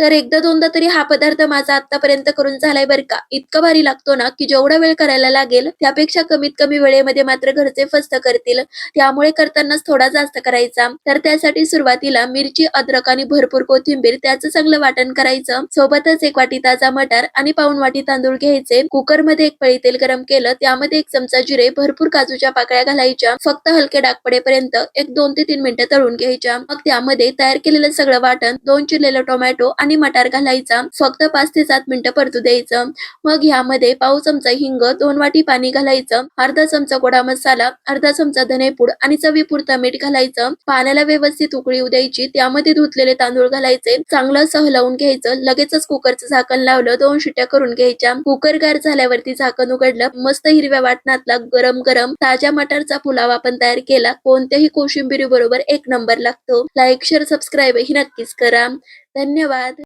तर एकदा दोनदा तरी हा पदार्थ माझा आतापर्यंत करून झालाय बरं का. इतका भारी लागतो ना की जेवढा वेळ करायला लागेल त्यापेक्षा कमीत कमी वेळेमध्ये मात्र घरचे फस्त करतील. त्यामुळे करतानाच थोडा जास्त करायचा. तर त्यासाठी सुरुवातीला मिरची अद्रक आणि भरपूर कोथिंबीर त्याचं चांगलं वाटण करायचं. सोबतच एक वाटी ताजा मटार आणि पाऊन वाटी तांदूळ घ्यायचे. कुकरमध्ये एक पळी तेल गरम केलं त्यामध्ये एक चमचा जिरे भरपूर काजूच्या पाकळ्या घालायच्या. फक्त हलके डाग पडेपर्यंत एक दोन ते तीन मिनिटं तळून घ्यायच्या. मग त्यामध्ये तयार केलेलं सगळं वाटण दोन चिरलेलं टोमॅटो आणि मटार घालायचा. फक्त पाच ते सात मिनिटं परतू द्यायचं. मग ह्यामध्ये पाव चमचा हिंग दोन वाटी पाणी घालायचं. अर्धा चमचा गोडा मसाला अर्धा चमचा धनेपूड आणि चवीपुरता मीठ घालायचं. पाण्याला व्यवस्थित उकळी येऊ द्यायची. त्यामध्ये धुतलेले तांदूळ घालायचे. चांगलं सहलावून घ्यायचं. लगेचच कुकरचं झाकण लावलं. दोन शिट्ट्या करून घ्यायच्या. कुकर गार झाल्यावरती झाकण उघडलं. मस्त हिरव्या वाटणातला गरम गरम ताज्या मटारचा पुलाव आपण तयार केला. कोणत्याही कोशिंबिरी बरोबर एक नंबर लागतो. लाईक शेअर सबस्क्राईब ही नक्कीच करा. धन्यवाद.